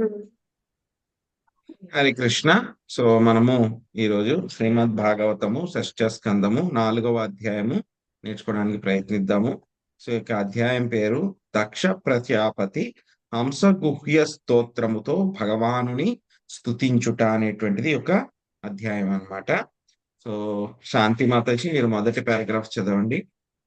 Hari Hare Krishna. So మనము ఈరోజు శ్రీమద్ భాగవతము షష్ఠ స్కందము నాలుగవ అధ్యాయము నేర్చుకోవడానికి ప్రయత్నిద్దాము. సో ఈ యొక్క అధ్యాయం పేరు దక్ష ప్రత్యాపతి హంస గుహ్య స్తోత్రముతో భగవానుని స్థుతించుట అనేటువంటిది ఒక అధ్యాయం అన్నమాట. సో శాంతి మాతజీ మీరు మొదటి పారాగ్రాఫ్ చదవండి.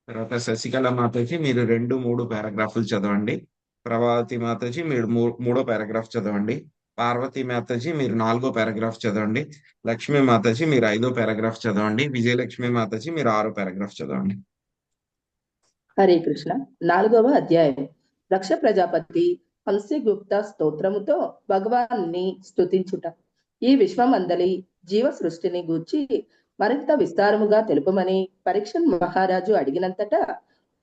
తర్వాత శశికళ మాతజీ మీరు రెండు మూడు పారాగ్రాఫ్లు చదవండి. ప్రభావతి మాతాజీ మీరు మూడో పారాగ్రాఫ్ చదవండి. పార్వతి మాతాజీ మీరు నాలుగో పారాగ్రాఫ్ చదవండి. లక్ష్మీ మాతాజీ మీరు ఐదో పారాగ్రాఫ్ చదవండి. విజయలక్ష్మి మాతాజీ మీరు ఆరో పారాగ్రాఫ్ చదవండి. హరే కృష్ణ. నాలుగవ అధ్యాయం. దక్ష ప్రజాపతి గుప్త స్తోత్రముతో భగవాన్ని స్తుతించుట. ఈ విశ్వమందలి జీవ సృష్టిని గూర్చి మరింత విస్తారముగా తెలుపమని పరీక్షన్ మహారాజు అడిగినంతటా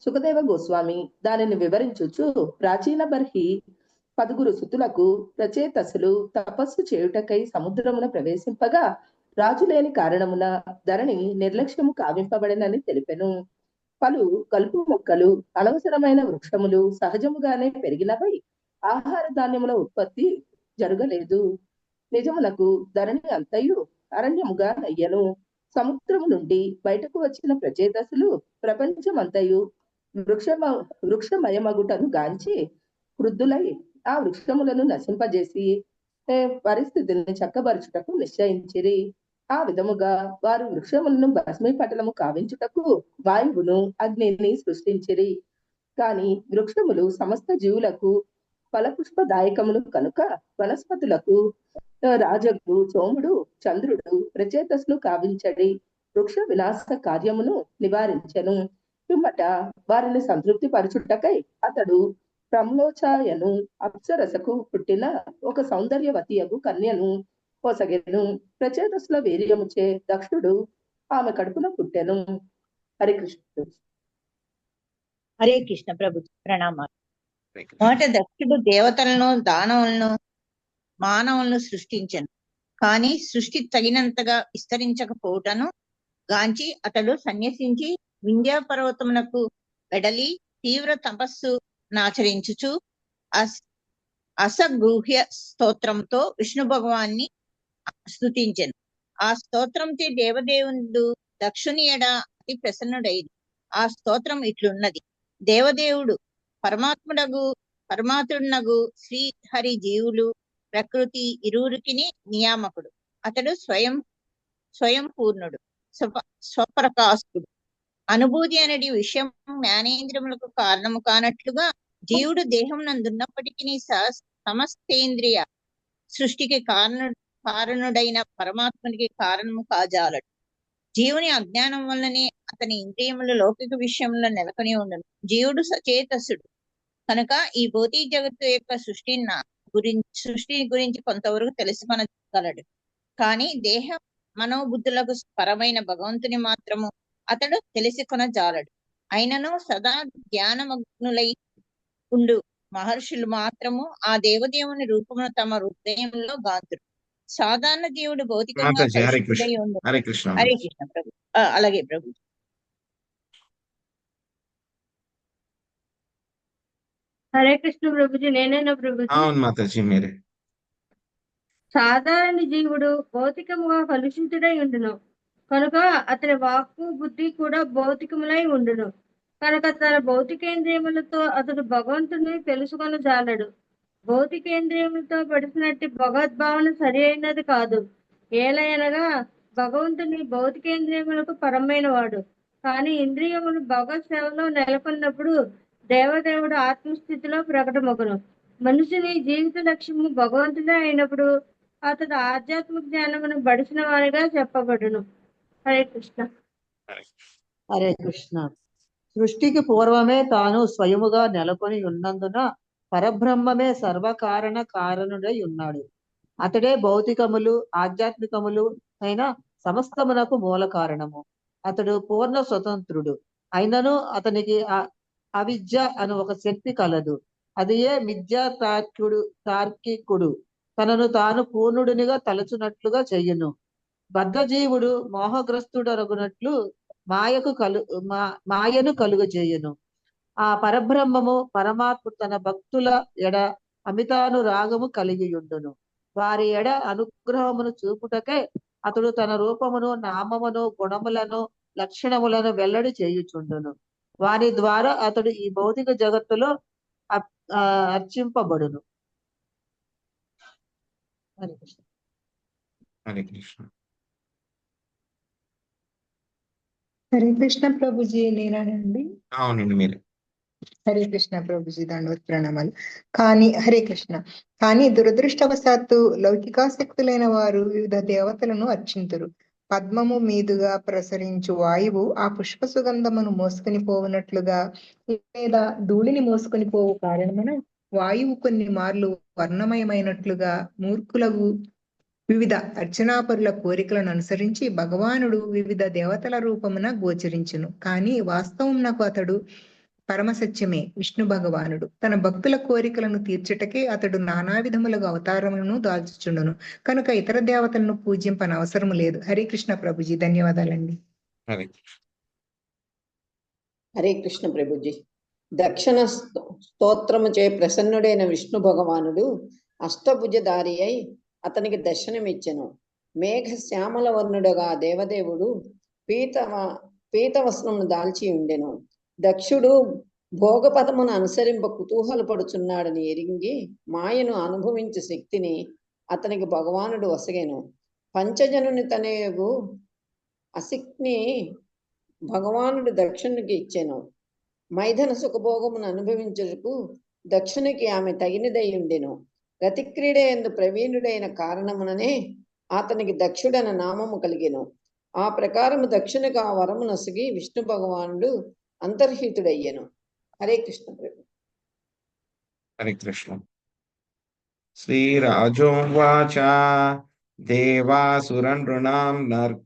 సుఖదేవ గోస్వామి దానిని వివరించుచు ప్రాచీన బర్హి పదుగురు సుతులకు రచేతసులు తపస్సు చేయుటకై సముద్రమున ప్రవేశింపగా రాజు లేని కారణమున ధరణి నిర్లక్ష్యము కావింపబడినని తెలిపెను. పలు కలుపు మొక్కలు అనవసరమైన వృక్షములు సహజముగానే పెరిగినవై ఆహార ధాన్యముల ఉత్పత్తి జరగలేదు. నిజమునకు ధరణి అంతయు అరణ్యముగా నయ్యను. సముద్రము నుండి బయటకు వచ్చిన ప్రచేతసులు ప్రపంచమంతయు వృక్షమ వృక్షమయమగుటను గాంచి వృద్ధులై ఆ వృక్షములను నశింపజేసి పరిస్థితిని చక్కబరుచుటకు నిశ్చయించిరి. ఆ విధముగా వారు వృక్షములను భస్మీపటలము కావించుటకు వాయువును అగ్నిని సృష్టించిరి. కాని వృక్షములు సమస్త జీవులకు ఫలపుష్పదాయకములు కనుక వనస్పతులకు ఆ, రాజగు సోముడు చంద్రుడు ప్రచేతస్సులు కావించడి వృక్ష వినాశ కార్యమును నివారించను. పిమ్మట వారిని సంతృప్తి పరచుటకై అతడు ప్రమ్లోచాయను అప్సరసకు పుట్టిన ఒక సౌందర్యవతియగు కన్యను పొసగెను. ప్రచేతస్సుల వీర్యముచే దక్షుడు ఆమె కడుపున పుట్టెను. హరికృష్ణుడు హరే కృష్ణ ప్రభు ప్రణామాలు. హరే కృష్ణ. మొదట దక్షుడు దేవతలను దానవులను మానవులను సృష్టించను. కానీ సృష్టి తగినంతగా విస్తరించకపోవటను గాంచి అతడు సన్యసించి వింధ్యా పర్వతమునకు వెడలి తీవ్ర తపస్సు నాచరించుచు అస్ అసగృహ్య స్తోత్రంతో విష్ణు భగవాన్ని స్థుతించెను ఆ స్తోత్రంతో దేవదేవుడు దక్షుని ఎడ అతి ప్రసన్నుడైది. ఆ స్తోత్రం ఇట్లున్నది. దేవదేవుడు పరమాత్ముడగు పరమాత్ముడునగు శ్రీహరి జీవులు ప్రకృతి ఇరువురికిని నియామకుడు. అతడు స్వయం స్వయం పూర్ణుడు స్వప స్వప్రకాశకుడు అనుభూతి అనేది విషయం జ్ఞానేంద్రియములకు కారణము కానట్లుగా జీవుడు దేహం నందున్నప్పటికీ సమస్తేంద్రియ సృష్టికి కారణ కారణుడైన పరమాత్మునికి కారణము కాజాలడు. జీవుని అజ్ఞానం వల్లనే అతని ఇంద్రియములు లౌకిక విషయంలో నెలకొని ఉండను. జీవుడు సచేతసుడు కనుక ఈ భౌతిక జగత్తు యొక్క సృష్టి గురించి సృష్టి గురించి కొంతవరకు తెలుసుకొనగలడు. కానీ దేహ మనోబుద్ధులకు పరమైన భగవంతుని మాత్రము అతడు తెలుసుకొనజాలడు. అయినను సదా జ్ఞానమగ్నులై ఉండు. మహర్షులు మాత్రము ఆ దేవదేవుని రూపమును తమ హృదయంలో గాంతురు. సాధారణ జీవుడు భౌతికంగా హరే కృష్ణ. హరే కృష్ణ. హరే కృష్ణ ప్రభు. అలాగే ప్రభు. హరే కృష్ణ ప్రభుజీ నేనేనా ప్రభుజీ? అవును మాతాజీ మీరే. సాధారణ జీవుడు భౌతికముగా కలుషితుడై ఉండును. కనుక అతని వాక్కు బుద్ధి కూడా భౌతికములై ఉండును. కనుక తన భౌతికేంద్రియములతో అతడు భగవంతుని తెలుసుకొని జాలడు. భౌతికేంద్రియములతో పడిసినట్టు భగవద్భావన సరి అయినది కాదు. ఏలయనగా భగవంతుని భౌతికేంద్రియములకు పరమైన వాడు కానీ ఇంద్రియములు భగవత్ సేవలో నెలకొన్నప్పుడు దేవదేవుడు ఆత్మస్థితిలో ప్రకటమగును. మనిషిని జీవిత లక్ష్యము భగవంతుడే అయినప్పుడు అతడు ఆధ్యాత్మిక జ్ఞానమును బడిసిన వారిగా చెప్పబడును. హరే కృష్ణ. హరే కృష్ణ. సృష్టికి పూర్వమే తాను స్వయముగా నెలకొని ఉన్నందున పరబ్రహ్మమే సర్వకారణ కారణుడై ఉన్నాడు. అతడే భౌతికములు ఆధ్యాత్మికములు అయిన సమస్తమునకు మూల కారణము. అతడు పూర్ణ స్వతంత్రుడు. అయినను అతనికి అవిద్య అను ఒక శక్తి కలదు. అది ఏ మిథ్యా తార్కుడు తార్కికుడు. తనను తాను పూర్ణుడినిగా తలచునట్లుగా చెయ్యును బద్ధజీవుడు మోహగ్రస్తుడరగునట్లు మాయకు కలు మా మాయను కలుగజేయును. ఆ పరబ్రహ్మము పరమాత్మ తన భక్తుల ఎడ అమితానురాగము కలిగియుండును. వారి ఎడ అనుగ్రహమును చూపుటకే అతడు తన రూపమును నామమును గుణములను లక్షణములను వెల్లడి చేయుచుండును. వారి ద్వారా అతడు ఈ భౌతిక జగత్తులో అర్చింపబడును. హరే కృష్ణ. హరే కృష్ణ. హరే కృష్ణ ప్రభుజీ నేనండి అవునండి మీరే. హరే కృష్ణ ప్రభుజీ దండవత్ ప్రణామాలు. కానీ హరే కృష్ణ కానీ దురదృష్టవశాత్తు లౌకికాసక్తులైన వారు వివిధ దేవతలను అర్చింతురు. పద్మము మీదుగా ప్రసరించు వాయువు ఆ పుష్ప సుగంధమును మోసుకొని పోవునట్లుగా లేదా ధూళిని మోసుకొని పోవు కారణమున వాయువు కొన్ని మార్లు వర్ణమయమైనట్లుగా మూర్ఖులకు వివిధ అర్చనాపరుల కోరికలను అనుసరించి భగవానుడు వివిధ దేవతల రూపమున గోచరించును. కానీ వాస్తవమునకు అతడు పరమసత్యమే విష్ణు భగవానుడు. తన భక్తుల కోరికలను తీర్చుటకే అతడు నానా విధములుగా అవతారములను దాల్చుచుండును. కనుక ఇతర దేవతలను పూజింపన అవసరం లేదు. హరే కృష్ణ ప్రభుజీ. ధన్యవాదాలండి. హరే హరే కృష్ణ ప్రభుజీ. దక్షిణ స్తో- స్తోత్రముచే ప్రసన్నుడైన విష్ణు భగవానుడు అష్టభుజధారి అయి అతనికి దర్శనమిచ్చెను. మేఘ శ్యామల వర్ణుడుగా దేవదేవుడు పీత పీతవస్త్రమును దాల్చి ఉండెను. దక్షుడు భోగపదమును అనుసరింప కుతూహలపడుచున్నాడని ఎరిగి మాయను అనుభవించే శక్తిని అతనికి భగవానుడు వసగెను. పంచజనుని తనయగు అసిక్ని భగవానుడు దక్షునికి ఇచ్చెను. మైథన సుఖభోగమును అనుభవించుటకు దక్షునికి ఆమె తగినదై ఉండెను. గతిక్రీడ ఎందు ప్రవీణుడైన కారణముననే అతనికి దక్షుడన నామము కలిగెను. ఆ ప్రకారము దక్షునికి ఆ వరము నసిగి విష్ణు భగవానుడు అంతర్హితుడయ్యెను. హరే కృష్ణ ప్రభు. హరే కృష్ణ. శ్రీరాజోవాచ దేవాసురనృణాం నర్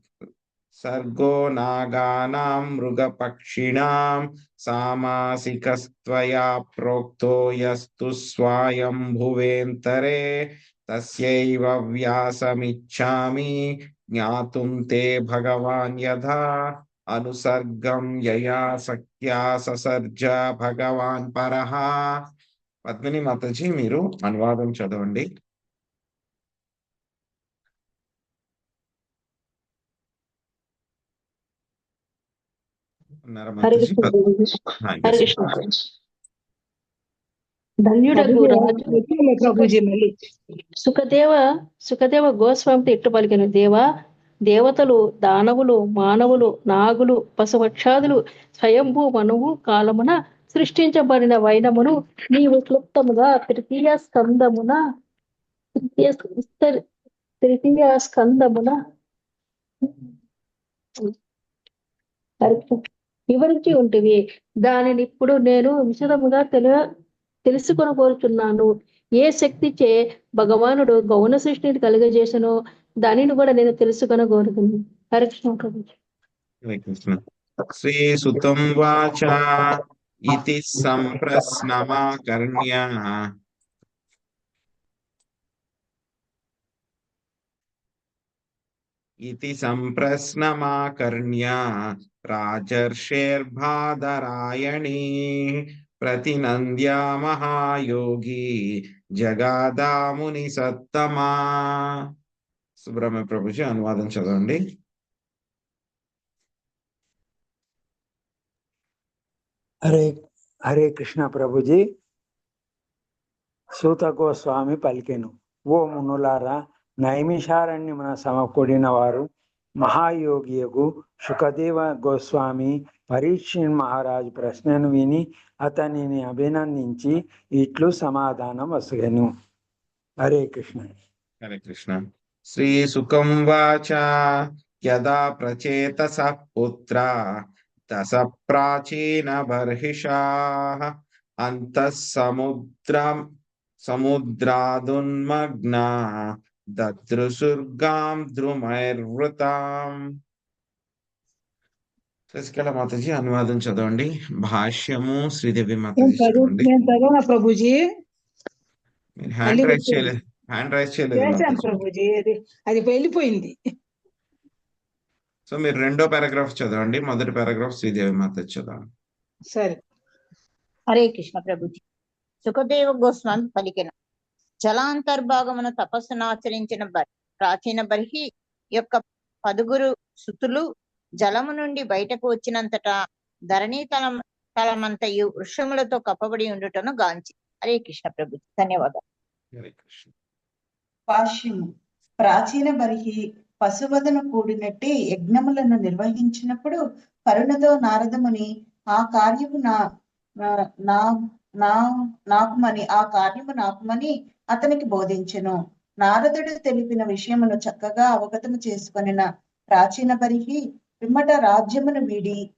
సర్గో నాగానాం మృగపక్షిణాం సామాసికస్త్వయా ప్రోక్తో యస్తు స్వాయంభువేంతరే తస్యైవ వ్యాసమిచ్ఛామి జ్ఞాతుం తే భగవాన్ యథా అనుసర్గం యయా సఖ్యా ససర్జ భగవాన్ పరః పద్మిని మాతాజీ మీరు అనువాదం చదవండి ఉన్నారా హరే మాతాజీ కృష్ణ ప్రభుజీ హా, హరే yes. కృష్ణ ధన్యుడకు రాజు. సుఖదేవ సుఖదేవ గోస్వామితో ఇట్టు పలికిన? దేవా దేవతలు దానవులు మానవులు నాగులు పశుపక్షాదులు స్వయంభూ మనువు కాలమున సృష్టించబడిన వైనమును నీవు క్లుప్తముగా తృతీయ స్కందమున తృతీయ తృతీయ స్కందమున వివరించి ఉంటివి. దానిని ఇప్పుడు నేను విశదముగా తెల తెలుసుకొని కోరుచున్నాను ఏ శక్తిచే భగవానుడు గౌణ సృష్టిని కలుగజేసనో దానిని కూడా నేను తెలుసుకొని కోరుతున్నాను హరికృష్ణ. కృష్ణ శ్రీ సుతం వాచ. ఇది సంప్రశ్నమాకర్ణ్య. ఇతి సంప్రశ్నమాకర్ణ్య రాజర్షేర్బాదరాయణీ ప్రతినంద్య మహాయోగి జగాదాముని సత్తమా సుబ్రహ్మణ్య ప్రభుజీ అనువాదం చదవండి. హరే హరే కృష్ణ ప్రభుజీ. సూత గోస్వామి పలికెను. ఓ మునులారా నైమిషారణ్యమున సమకూడిన వారు మహాయోగియగు సుఖదేవ గోస్వామి పరీక్షణ్ మహారాజు ప్రశ్నను విని అతనిని అభినందించి ఇట్లు సమాధానం వసగను హరే కృష్ణ. హరే కృష్ణ. శ్రీ సుఖం వాచ యదా ప్రచేతస పుత్ర దశ ప్రాచీన బర్హిషా అంతః సముద్రం సముద్రాదున్మగ్న దదృశుర్గాం ద్రుమైర్వృతాం శశికళ మాతాజీ అనువాదం చదవండి భాష్యము శ్రీదేవి మాతాజీ చదవండి ప్రభుజీ హ్యాండ్ రైజ్. చేయలేదు హ్యాండ్ రైజ్ చేయలేదు ప్రభుజీ అది వెళ్ళిపోయింది. సో మీరు రెండో పారాగ్రాఫ్ చదవండి. మొదటి పారాగ్రాఫ్ శ్రీదేవి మాత చదవండి. సరే. హరే కృష్ణ ప్రభుజీ సుఖదేవ గోస్వామి పలికెను జలాంతర్భాగమున తపస్సును ఆచరించిన బ- ప్రాచీన బర్హి యొక్క పదుగురు సుతులు జలము నుండి బయటకు వచ్చినంతటా ధరణి తలం తలమంతయు వృక్షములతో కప్పబడి ఉండుటను గాంచి. హరే కృష్ణ ప్రభు. ధన్యవాదాలు. హరే కృష్ణ. భాష్యము ప్రాచీన బరిహి పశువదను కూడినట్టి యజ్ఞములను నిర్వహించినప్పుడు కరుణతో నారదముని ఆ కార్యము నా నా- నా నాకుమని ఆ కార్యము నాకుమని అతనికి బోధించెను. నారదుడు తెలిపిన విషయమును చక్కగా అవగతము చేసుకొనిన ప్రాచీన పరిహి పిమ్మట రాజ్యమును వీడి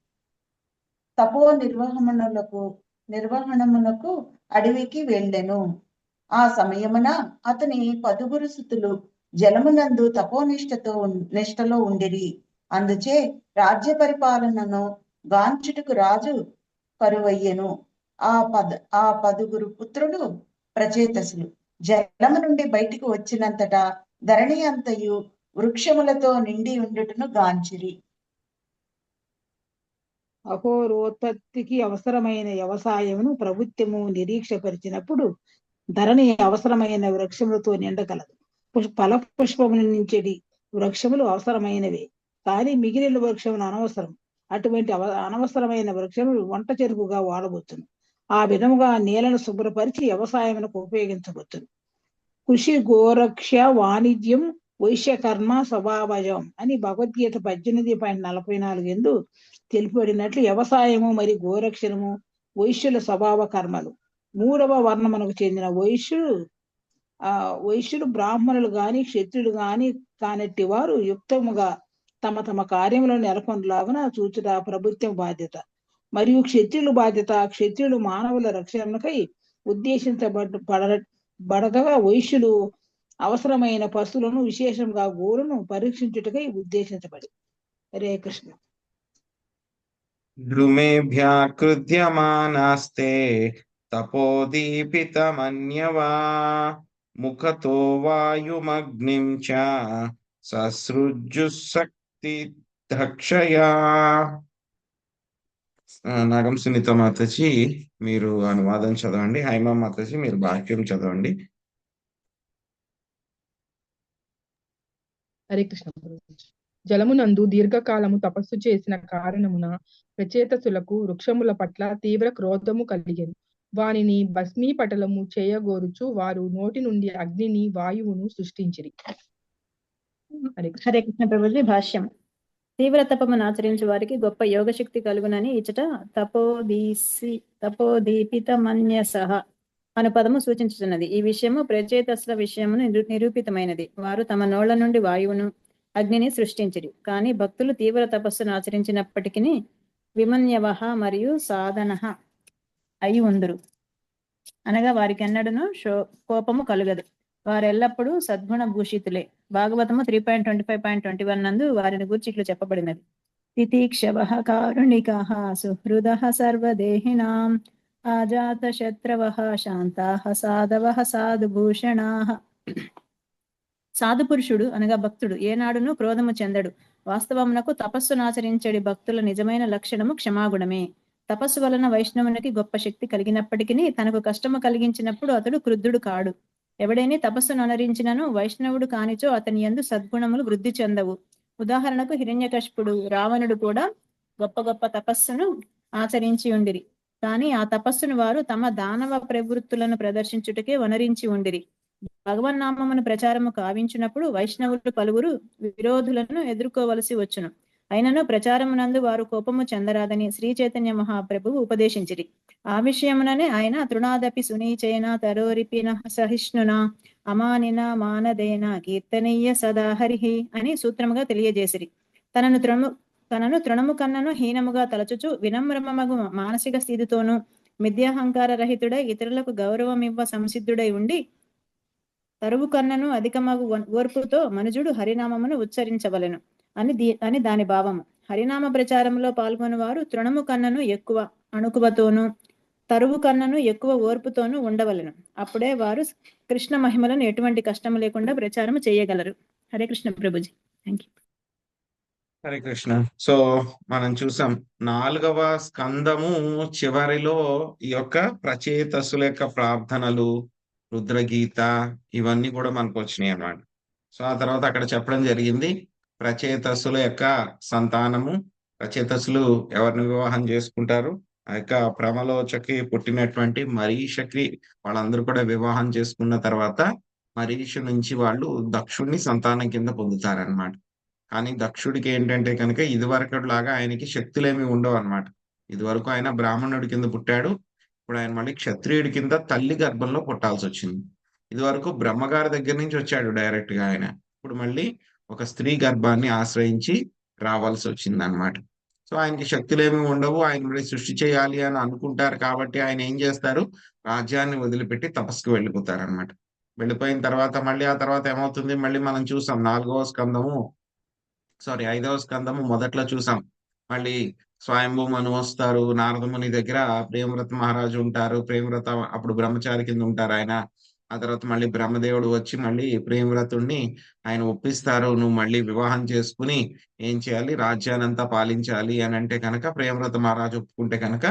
తపో నిర్వహణములకు నిర్వహణమునకు అడవికి వెళ్ళెను. ఆ సమయమున అతని పదుగురు సుతులు జలమునందు తపోనిష్టతో నిష్టలో ఉండిరి. అందుచే రాజ్య పరిపాలనను గాంచుటకు రాజు కరువయ్యెను. ఆ పద ఆ పదుగురు పుత్రులు ప్రచేతసులు. జలము నుండి బయటికి వచ్చినంతటా ధరణి అంతయు వృక్షములతో నిండి ఉండుటను గాంచిరి. అహోరోత్పత్తికి అవసరమైన వ్యవసాయమును ప్రభుత్వము నిరీక్షపరిచినప్పుడు ధరణి అవసరమైన వృక్షములతో నిండగలదు. పుష్- ఫల పుష్పముల నుంచి వృక్షములు అవసరమైనవే. కానీ మిగిలిన వృక్షములు అనవసరం. అటువంటి అవ అనవసరమైన వృక్షములు వంట చెరుకుగా వాడవచ్చును ఆ విధముగా నేలను శుభ్రపరిచి వ్యవసాయమునకు ఉపయోగించవచ్చును. కృషి గోరక్ష వాణిజ్యం వైశ్యకర్మ స్వభావజం అని భగవద్గీత పద్దెనిమిది పాయింట్ నలభై నాలుగు ఎందు తెలుపబడినట్లు వ్యవసాయము మరియు గోరక్షణము వైశ్యుల స్వభావ కర్మలు. మూడవ వర్ణమునకు చెందిన వైశ్యుడు ఆ వైశ్యులు బ్రాహ్మణులు గాని క్షత్రులు గాని కానట్టి వారు యుక్తముగా తమ తమ కార్యములను నెలకొండలాగున చూచుట ప్రభుత్వం బాధ్యత. మరియు క్షత్రియుల బాధ్యత క్షత్రియులు మానవుల రక్షణకై ఉద్దేశించబడగా వైశ్యులు అవసరమైన పశువులను విశేషంగా గోరును పరీక్షించుటకై ఉద్దేశించబడి. హరే కృష్ణ. ద్రుమేభ్యాకృధ్యమానాస్తే తపోదీపితమన్యవా ముఖతో వాయుమగ్నిం చ ససృజుశక్తి దక్షయా నాగం సునీత మాతజీ మీరు అనువాదం చదవండి. హైమా మాతజీ మీరు భాష్యం చదవండి. హరే కృష్ణ. జలమునందు దీర్ఘకాలము తపస్సు చేసిన కారణమున ప్రచేతసులకు వృక్షముల పట్ల తీవ్ర క్రోధము కలిగెను. వానిని భస్మీపటలము చేయగోరుచు వారు నోటి నుండి అగ్నిని వాయువును సృష్టించిరి. హరే కృష్ణ హరే కృష్ణ ప్రభుజీ భాష్యం. తీవ్ర తపమును ఆచరించే వారికి గొప్ప యోగశక్తి కలుగునని ఇచ్చట తపోదీసి తపోదీపితమన్యసహ అను పదము సూచించుతున్నది ఈ విషయము ప్రచేతస్ల విషయమును నిరూపితమైనది. వారు తమ నోళ్ళ నుండి వాయువును అగ్నిని సృష్టించిరి. కానీ భక్తులు తీవ్ర తపస్సును ఆచరించినప్పటికీ విమన్యవహ మరియు సాధన అయి ఉందరు. అనగా వారికి ఎన్నడను కోపము కలుగదు. వారెల్లప్పుడూ సద్గుణ భూషితులే. భాగవతము three point twenty five point twenty one నందు వారిని గూర్చి ఇట్లు చెప్పబడినది. తితీక్షవ కారుణిక సుహృద సర్వదేహినాం ఆజాత శత్రవ శాంతా సాధవ సాధుభూషణా సాధు పురుషుడు అనగా భక్తుడు. ఏనాడును క్రోధము చెందడు. వాస్తవమునకు తపస్సును ఆచరించడి భక్తుల నిజమైన లక్షణము క్షమాగుణమే. తపస్సు వలన వైష్ణవునికి గొప్ప శక్తి కలిగినప్పటికీ తనకు కష్టము కలిగించినప్పుడు అతడు క్రుద్ధుడు కాడు. ఎవడైనా తపస్సును అనరించినను వైష్ణవుడు కానిచో అతని యందు సద్గుణములు వృద్ధి చెందవు. ఉదాహరణకు హిరణ్యకశపుడు రావణుడు కూడా గొప్ప గొప్ప తపస్సును ఆచరించి ఉండిరి. కానీ ఆ తపస్సును వారు తమ దానవ ప్రవృత్తులను ప్రదర్శించుటకే వనరించి ఉండిరి. భగవన్నామమును ప్రచారము కావించినప్పుడు వైష్ణవులు పలువురు విరోధులను ఎదుర్కోవలసి వచ్చును. అయినను ప్రచారమునందు వారు కోపము చెందరాదని శ్రీ చైతన్య మహాప్రభువు ఉపదేశించిరి. ఆ విషయముననే ఆయన తృణాదపి సునీచేన తరోరిపిన సహిష్ణున అమానిన మానదేన కీర్తనీయ సదా హరిహి అని సూత్రముగా తెలియజేసిరి. తనను తృణము తనను తృణము కన్నను హీనముగా తలచుచు వినమ్రమగు మానసిక స్థితితోనూ మిథ్యాహంకార రహితుడై ఇతరులకు గౌరవం ఇవ్వ సంసిద్ధుడై ఉండి తరువు కన్నను అధికమగు ఓర్పుతో మనుజుడు హరినామమును ఉచ్చరించవలెను అని దీ అని దాని భావము. హరినామ ప్రచారంలో పాల్గొని వారు తృణము కన్నను ఎక్కువ అణుకువతోనూ తరువు కన్నను ఎక్కువ ఓర్పుతోనూ ఉండవలెను. అప్పుడే వారు కృష్ణ మహిమలను ఎటువంటి కష్టం లేకుండా ప్రచారం చేయగలరు. Hare Krishna Prabhuji. Thank you Hare Krishna. So మనం చూసాం నాలుగవ స్కందము చివరిలో ఈ యొక్క ప్రచేతసుల యొక్క ప్రార్థనలు రుద్రగీత ఇవన్నీ కూడా మనకు వచ్చినాయి అన్నమాట. సో ఆ తర్వాత అక్కడ చెప్పడం జరిగింది ప్రచేతసుల యొక్క సంతానము ప్రచేతసులు ఎవరిని వివాహం చేసుకుంటారు? ఆ యొక్క ప్రమలోచకి పుట్టినటువంటి మరీషకి వాళ్ళందరూ కూడా వివాహం చేసుకున్న తర్వాత మరీష నుంచి వాళ్ళు దక్షుడిని సంతానం కింద పొందుతారనమాట కానీ దక్షుడికి ఏంటంటే కనుక ఇదివరకటి లాగా ఆయనకి శక్తులేమి ఉండవు అనమాట ఇదివరకు ఆయన బ్రాహ్మణుడి కింద పుట్టాడు. ఇప్పుడు ఆయన మళ్ళీ క్షత్రియుడి కింద తల్లి గర్భంలో పుట్టాల్సి వచ్చింది. ఇదివరకు బ్రహ్మగారి దగ్గర నుంచి వచ్చాడు డైరెక్ట్గా ఆయన. ఇప్పుడు మళ్ళీ ఒక స్త్రీ గర్భాన్ని ఆశ్రయించి రావాల్సి వచ్చింది అనమాట సో ఆయనకి శక్తులేమి ఉండవు. ఆయన మళ్ళీ సృష్టి చేయాలి అని అనుకుంటారు కాబట్టి ఆయన ఏం చేస్తారు? రాజ్యాన్ని వదిలిపెట్టి తపస్సుకు వెళ్ళిపోతారు అనమాట వెళ్ళిపోయిన తర్వాత మళ్ళీ ఆ తర్వాత ఏమవుతుంది? మళ్ళీ మనం చూసాం నాలుగవ స్కందము సారీ ఐదవ స్కందము మొదట్లో చూసాం. మళ్ళీ స్వయంభూ మను వస్తారు. నారదముని దగ్గర ప్రేమవ్రత మహారాజు ఉంటారు. ప్రేమవ్రత అప్పుడు బ్రహ్మచారి కింద ఉంటారు ఆయన. ఆ తర్వాత మళ్ళీ బ్రహ్మదేవుడు వచ్చి మళ్ళీ ప్రేమవ్రతుణ్ణి ఆయన ఒప్పిస్తారు నువ్వు మళ్ళీ వివాహం చేసుకుని ఏం చేయాలి? రాజ్యానంతా పాలించాలి అని అంటే కనుక ప్రేమవ్రత మహారాజు ఒప్పుకుంటే కనుక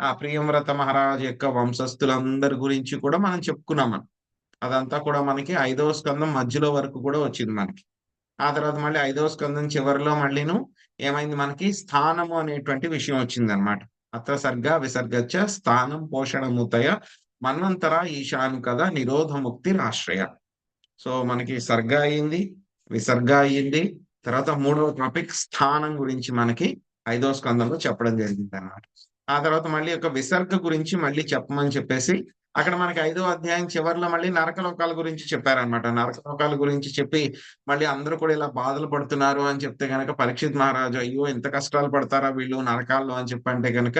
ఆ ప్రేమవ్రత మహారాజు యొక్క వంశస్థులందరి గురించి కూడా మనం చెప్పుకున్నాం మనం. అదంతా కూడా మనకి ఐదవ స్కందం మధ్యలో వరకు కూడా వచ్చింది మనకి. ఆ తర్వాత మళ్ళీ ఐదవ స్కందం చివరిలో మళ్ళీను ఏమైంది మనకి? స్థానము అనేటువంటి విషయం వచ్చింది అనమాట అత్ర సర్గ విసర్గచ్చ స్థానం పోషణముతయ మన్వంతర ఈశాను కదా నిరోధ ముక్తి రాశ్రయ. సో మనకి సర్గ అయింది విసర్గ అయింది తర్వాత మూడవ టాపిక్ స్థానం గురించి మనకి ఐదో స్కందంలో చెప్పడం జరిగింది అన్నమాట ఆ తర్వాత మళ్ళీ ఒక విసర్గ గురించి మళ్ళీ చెప్పమని చెప్పేసి అక్కడ మనకి ఐదో అధ్యాయం చివరిలో మళ్ళీ నరకలోకాల గురించి చెప్పారనమాట నరకలోకాల గురించి చెప్పి మళ్ళీ అందరూ కూడా ఇలా బాధలు పడుతున్నారు అని చెప్తే గనక పరీక్షిత్ మహారాజు అయ్యో ఎంత కష్టాలు పడతారా వీళ్ళు నరకాల్లో? అని చెప్పంటే గనక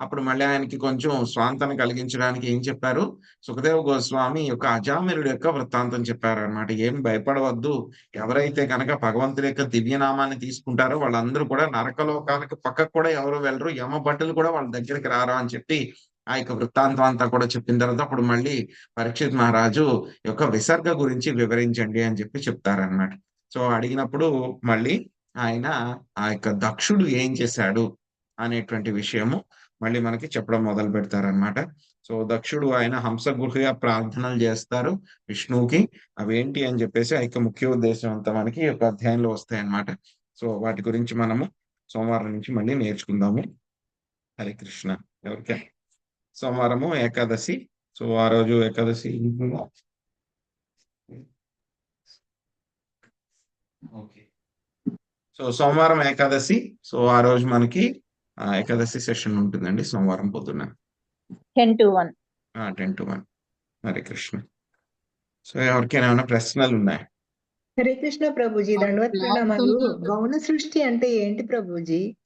అప్పుడు మళ్ళీ ఆయనకి కొంచెం స్వాంతన కలిగించడానికి ఏం చెప్పారు? సుఖదేవ్ గోస్వామి యొక్క అజామిరుడు యొక్క వృత్తాంతం చెప్పారు అనమాట ఏం భయపడవద్దు. ఎవరైతే కనుక భగవంతుడి యొక్క దివ్యనామాన్ని తీసుకుంటారో వాళ్ళందరూ కూడా నరకలోకాలకు పక్కకు కూడా ఎవరు వెళ్ళరు. యమ భటులు కూడా వాళ్ళ దగ్గరికి రారు అని చెప్పి ఆ యొక్క వృత్తాంతం అంతా కూడా చెప్పిన తర్వాత అప్పుడు మళ్ళీ పరీక్షిత్ మహారాజు యొక్క విసర్గ గురించి వివరించండి అని చెప్పి చెప్తారనమాట సో అడిగినప్పుడు మళ్ళీ ఆయన ఆ యొక్క దక్షుడు ఏం చేశాడు అనేటువంటి విషయము మళ్ళీ మనకి చెప్పడం మొదలు పెడతారనమాట సో దక్షుడు ఆయన హంస గుహగా ప్రార్థనలు చేస్తారు విష్ణువుకి. అవేంటి అని చెప్పేసి ఆ యొక్క ముఖ్య ఉద్దేశం అంతా మనకి ఈ యొక్క అధ్యాయంలో వస్తాయి అన్నమాట సో వాటి గురించి మనము సోమవారం నుంచి మళ్ళీ నేర్చుకుందాము. హరే కృష్ణ. ఎవరికే? సోమవారము ఏకాదశి. సో ఆ రోజు ఏకాదశి ఓకే. సో సోమవారం ఏకాదశి. సో ఆ రోజు మనకి ఏకాదశి సెషన్ ఉంటుందండి సోమవారం పొద్దున్న. Ten to one. Ten to one. Hare Krishna. So ఎవరికైనా ఏమైనా ప్రశ్నలు ఉన్నాయి హరే కృష్ణ ప్రభుజీ దండవత్ ప్రణామాలు గౌణ సృష్టి అంటే ఏంటి ప్రభుజీ?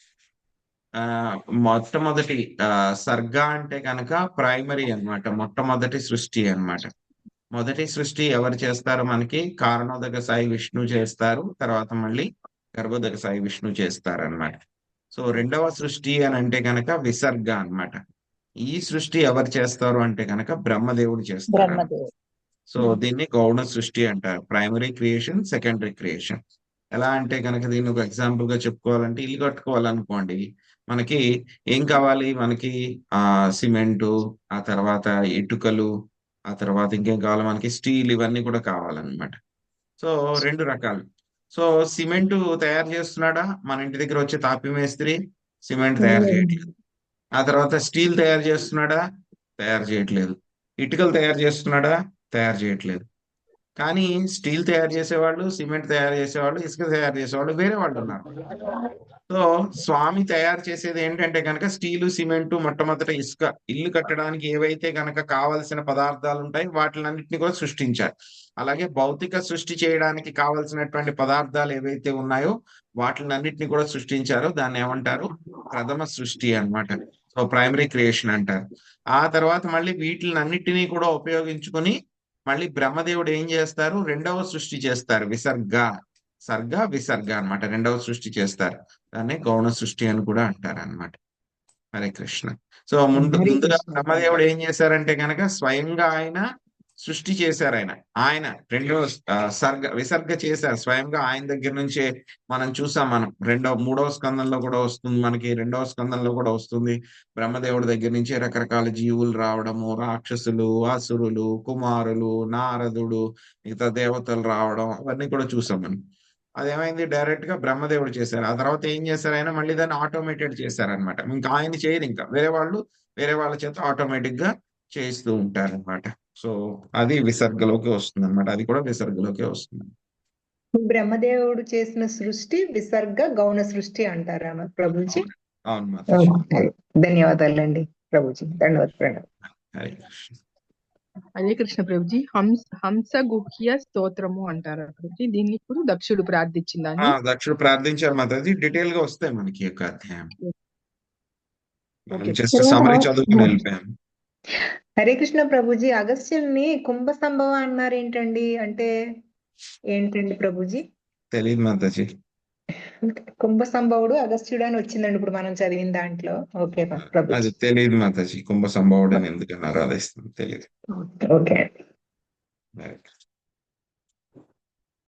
ఆ మొట్టమొదటి సర్గ అంటే కనుక ప్రైమరీ అన్నమాట. మొట్టమొదటి సృష్టి అన్నమాట. మొదటి సృష్టి ఎవరు చేస్తారో మనకి? కారణోదక సాయి విష్ణు చేస్తారు. తర్వాత మళ్ళీ గర్భోదక సాయి విష్ణు చేస్తారు అన్నమాట సో రెండవ సృష్టి అని అంటే కనుక విసర్గ అన్నమాట. ఈ సృష్టి ఎవరు చేస్తారు అంటే కనుక బ్రహ్మదేవుడు చేస్తారు సో దీన్ని గౌణ సృష్టి అంటారు. ప్రైమరీ క్రియేషన్ సెకండరీ క్రియేషన్ ఎలా అంటే కనుక దీన్ని ఒక ఎగ్జాంపుల్గా చెప్పుకోవాలంటే ఇల్లు కట్టుకోవాలనుకోండి. మనకి ఏం కావాలి? మనకి ఆ సిమెంటు ఆ తర్వాత ఇటుకలు ఆ తర్వాత ఇంకేం కావాలి? మనకి స్టీల్ ఇవన్నీ కూడా కావాలన్నమాట. సో రెండు రకాలు. సో సిమెంట్ తయారు చేస్తున్నాడా? మన ఇంటి దగ్గర వచ్చే తాపి మేస్త్రి సిమెంట్ తయారు చేయట్లేదు. ఆ తర్వాత స్టీల్ తయారు చేస్తున్నాడా? తయారు చేయట్లేదు. ఇటుకలు తయారు చేస్తున్నాడా? తయారు చేయట్లేదు. కానీ స్టీల్ తయారు చేసేవాళ్ళు సిమెంట్ తయారు చేసేవాళ్ళు ఇసుక తయారు చేసేవాళ్ళు వేరే వాళ్ళు ఉన్నారు. సో స్వామి తయారు చేసేది ఏంటంటే కనుక స్టీలు సిమెంటు మొట్టమొదట ఇసుక. ఇల్లు కట్టడానికి ఏవైతే కనుక కావలసిన పదార్థాలు ఉంటాయి వాటిలన్నింటినీ కూడా సృష్టించారు అలాగే భౌతిక సృష్టి చేయడానికి కావలసినటువంటి పదార్థాలు ఏవైతే ఉన్నాయో వాటిలన్నింటినీ కూడా సృష్టించారు. దాన్ని ఏమంటారు? ప్రథమ సృష్టి అన్నమాట. సో ప్రైమరీ క్రియేషన్ అంటారు. ఆ తర్వాత మళ్ళీ వీటిలన్నిటినీ కూడా ఉపయోగించుకొని మళ్ళీ బ్రహ్మదేవుడు ఏం చేస్తారు? రెండవ సృష్టి చేస్తారు. విసర్గ. సర్గ విసర్గ అన్నమాట. రెండవ సృష్టి చేస్తారు. దాన్ని గౌణ సృష్టి అని కూడా అంటారు అన్నమాట హరే కృష్ణ. సో ముందు ముందుగా. బ్రహ్మదేవుడు ఏం చేశారంటే కనుక స్వయంగా ఆయన సృష్టి చేశారు ఆయన. ఆయన రెండో సర్గ విసర్గ చేశారు. స్వయంగా ఆయన దగ్గర నుంచే మనం చూసాం మనం. రెండో మూడవ స్కందంలో కూడా వస్తుంది మనకి రెండవ స్కందంలో కూడా వస్తుంది. బ్రహ్మదేవుడి దగ్గర నుంచి రకరకాల జీవులు రావడము రాక్షసులు అసురులు కుమారులు నారదుడు మిగతా దేవతలు రావడం అవన్నీ కూడా చూసాం మనం. అదేమైంది? డైరెక్ట్గా బ్రహ్మదేవుడు చేశారు. ఆ తర్వాత ఏం చేశారు ఆయన? మళ్ళీ దాన్ని ఆటోమేటెడ్ చేశారనమాట ఇంకా ఆయన చేయరు ఇంకా. వేరే వాళ్ళు వేరే వాళ్ళ చేత ఆటోమేటిక్గా చేయిస్తూ ఉంటారు అనమాట సో అది విసర్గలోకి వస్తుంది అనమాట అది కూడా విసర్గలోకి వస్తుంది. బ్రహ్మదేవుడు చేసిన సృష్టి విసర్గ గౌణ సృష్టి అంటారా ప్రభుజీ. అవును. ధన్యవాదాలండి ప్రభుజీ. ప్రణామం హరే కృష్ణ. హరే కృష్ణ ప్రభుజీ. హంస హంస గుహ్య స్తోత్రము అంటారు ప్రభుజీ. దీన్ని ఇప్పుడు దక్షుడు ఆ, ప్రార్థించిందని దక్షుడు ప్రార్థించారు మాతాజీ. డీటెయిల్గా వస్తాయి మనకి యొక్క అధ్యాయం. మనం ఓకే. జస్ట్ సమరీ చదువుకుని వెళ్ళిపోయాం. హరే కృష్ణ ప్రభుజీ అగస్త్యుల్ని కుంభ సంభవ అన్నారు ఏంటండి? అంటే ఏంటండి ప్రభుజీ? తెలియదు మాతాజీ. కుంభ సంభవుడు అగస్త్యుడు అని వచ్చిందండి ఇప్పుడు మనం చదివిన దాంట్లో. ఓకే అది ప్రభుజీ. తెలియదు మాతాజీ కుంభ సంభవుడు అని ఎందుకన్నారు అది తెలియదు ఓకే అండి.